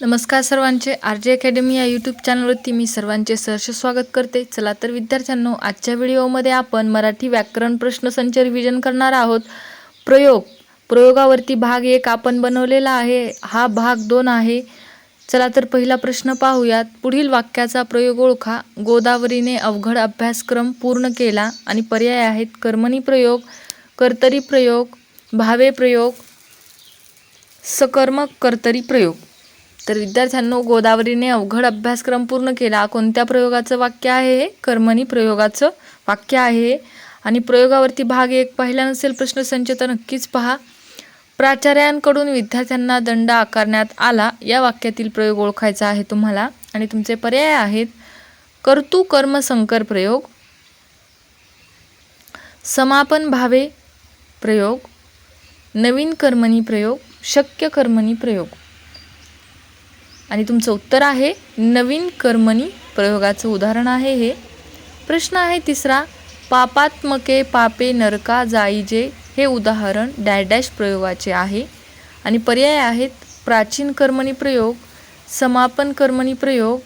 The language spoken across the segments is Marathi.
नमस्कार सर्वांचे. आर जे अकॅडमी या यूट्यूब चॅनलवरती मी सर्वांचे सहर्ष स्वागत करते. चला तर विद्यार्थ्यांनो आजच्या व्हिडिओमध्ये आपण मराठी व्याकरण प्रश्नसंच रिव्हिजन करणार आहोत. प्रयोग. प्रयोगावरती भाग एक आपण बनवलेला आहे. हा भाग दोन आहे. चला तर पहिला प्रश्न पाहूयात. पुढील वाक्याचा प्रयोग ओळखा. गोदावरीने अवघड अभ्यासक्रम पूर्ण केला आणि पर्याय आहेत कर्मणी प्रयोग कर्तरी प्रयोग भावे प्रयोग सकर्मक कर्तरी प्रयोग. तर विद्यार्थ्यांनो गोदावरीने अवघड अभ्यासक्रम पूर्ण केला. कोणत्या प्रयोगाचं वाक्य आहे हे? कर्मणी प्रयोगाचं वाक्य आहे आणि प्रयोगावरती भाग एक पाहिला नसेल प्रश्नसंच तर नक्कीच पहा. प्राचार्यांकडून विद्यार्थ्यांना दंड आकारण्यात आला. या वाक्यातील प्रयोग ओळखायचा आहे तुम्हाला. आणि तुमचे पर्याय आहेत. कर्तू कर्म संकर प्रयोग. समापन भावे प्रयोग. नवीन कर्मणी प्रयोग. शक्य कर्मणी प्रयोग. आणि तुमचं उत्तर आहे नवीन कर्मणी प्रयोगाचं उदाहरण आहे हे. प्रश्न आहे तिसरा पापात्मके पापे नरका जाईजे हे उदाहरण डॅडॅश प्रयोगाचे आहे. आणि पर्याय आहेत प्राचीन कर्मणी प्रयोग समापन कर्मणी प्रयोग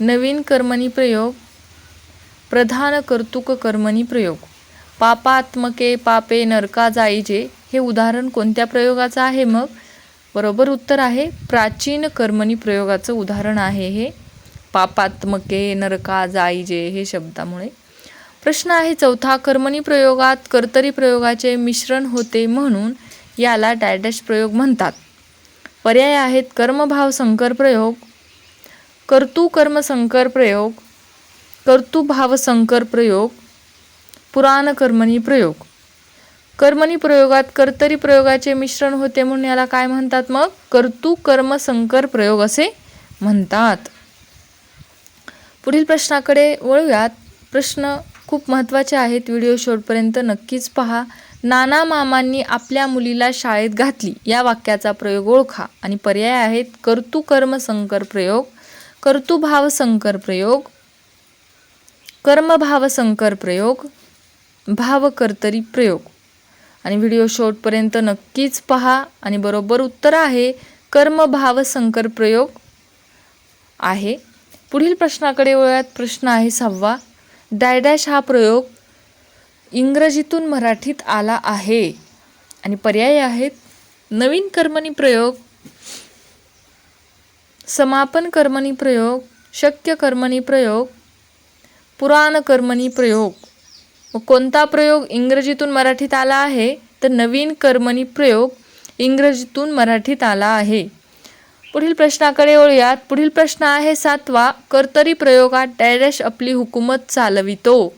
नवीन कर्मणी प्रयोग प्रधान कर्तुक कर्मणी प्रयोग. पापात्मके पापे नरका जाईजे हे उदाहरण कोणत्या प्रयोगाचं आहे मग? बरोबर उत्तर आहे. प्राचीन कर्मणी प्रयोगाचं उदाहरण आहे हे. पापात्मके नरका जाईजे हे शब्दामुळे. प्रश्न आहे चौथा कर्मणी प्रयोगात कर्तरी प्रयोगाचे मिश्रण होते म्हणून याला डॅडॅश प्रयोग म्हणतात. पर्याय आहेत कर्मभाव संकर प्रयोग कर्तू कर्म संकर प्रयोग कर्तुभाव संकर प्रयोग पुराण कर्मणी प्रयोग. कर्मणी प्रयोगात कर्तरी प्रयोगाचे मिश्रण होते म्हणून याला काय म्हणतात मग? कर्तु कर्म संकर प्रयोग असे म्हणतात. पुढील प्रश्नाकडे वळूयात. प्रश्न खूप महत्त्वाचे आहेत. व्हिडिओ शेवटपर्यंत नक्कीच पहा. नाना मामांनी आपल्या मुलीला शाळेत घातली. या वाक्याचा प्रयोग ओळखा. आणि पर्याय आहेत. कर्तू कर्म संकर प्रयोग कर्तुभाव संकर प्रयोग कर्मभाव संकर प्रयोग भावकर्तरी प्रयोग. आणि व्हिडिओ शॉर्टपर्यंत नक्कीच पहा आणि बरोबर उत्तर आहे कर्मभाव संकर प्रयोग आहे. पुढील प्रश्नाकडे वळूयात. प्रश्न आहे सहावा. डायडॅश हा प्रयोग इंग्रजीतून मराठीत आला आहे. आणि पर्याय आहेत. नवीन कर्मणी प्रयोग समापन कर्मणी प्रयोग शक्य कर्मणी प्रयोग पुराण कर्मणी प्रयोग. मग कोणता प्रयोग इंग्रजीतून मराठीत आला आहे? तर नवीन कर्मणी प्रयोग इंग्रजीतून मराठीत आला आहे. पुढील प्रश्नाकडे वळूयात. पुढील प्रश्न आहे सातवा कर्तरी प्रयोगात डॅडॅश आपली हुकूमत चालवितो.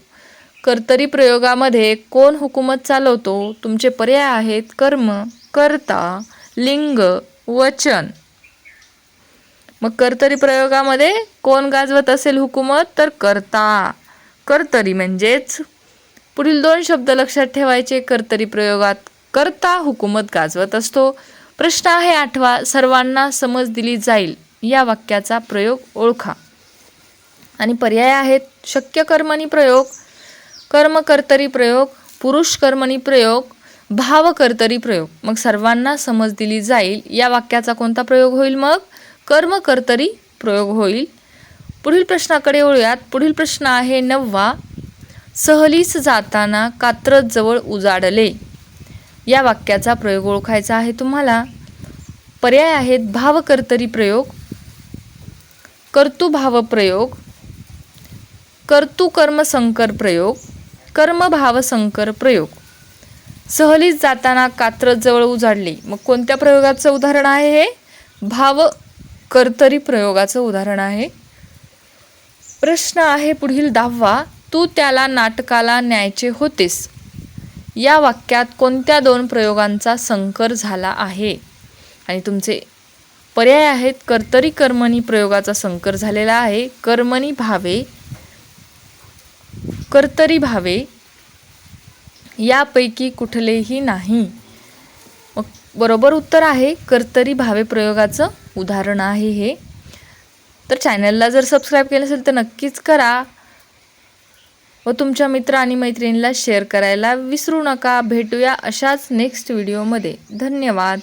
कर्तरी प्रयोगामध्ये कोण हुकूमत चालवतो? तुमचे पर्याय आहेत कर्म कर्ता लिंग वचन. मग कर्तरी प्रयोगामध्ये कोण गाजवत असेल हुकूमत? तर कर्ता. कर्तरी म्हणजेच पुढील दोन शब्द लक्षात ठेवायचे कर्तरी प्रयोगात कर्ता हुकूमत गाजवत असतो. प्रश्न आहे आठवा सर्वांना समज दिली जाईल या वाक्याचा प्रयोग ओळखा. आणि पर्याय आहेत शक्य कर्मणी प्रयोग कर्मकर्तरी प्रयोग पुरुष कर्मणी प्रयोग भावकर्तरी प्रयोग. मग सर्वांना समज दिली जाईल या वाक्याचा कोणता प्रयोग होईल मग? कर्मकर्तरी प्रयोग होईल. पुढील प्रश्नाकडे वळूयात. पुढील प्रश्न आहे नववा सहलीस जाताना कात्रजवळ उजाडले. या वाक्याचा प्रयोग ओळखायचा आहे तुम्हाला. पर्याय आहेत भावकर्तरी प्रयोग कर्तुभाव प्रयोग कर्तुकर्मसंकर प्रयोग कर्मभाव संकर प्रयोग. सहलीस जाताना कात्रजवळ उजाडले. मग कोणत्या प्रयोगाचं उदाहरण आहे हे? भाव कर्तरी प्रयोगाचं उदाहरण आहे. प्रश्न आहे पुढील दहावा. तू त्याला नाटकाला न्यायचे होतेस. या वाक्यात कोणत्या दोन प्रयोगांचा संकर झाला आहे? आणि तुमचे पर्याय आहेत कर्तरी कर्मणी प्रयोगाचा संकर झालेला आहे. कर्मणी भावे कर्तरी भावे यापैकी कुठलेही नाही. मग बरोबर उत्तर आहे कर्तरी भावे प्रयोगाचं उदाहरण आहे हे. तर चॅनलला जर सबस्क्राईब केलं असेल तर नक्कीच करा. व तुमच्या मित्र आणि मैत्रिणीला शेअर करायला विसरू नका. भेटूया अशाच नेक्स्ट व्हिडिओमध्ये धन्यवाद.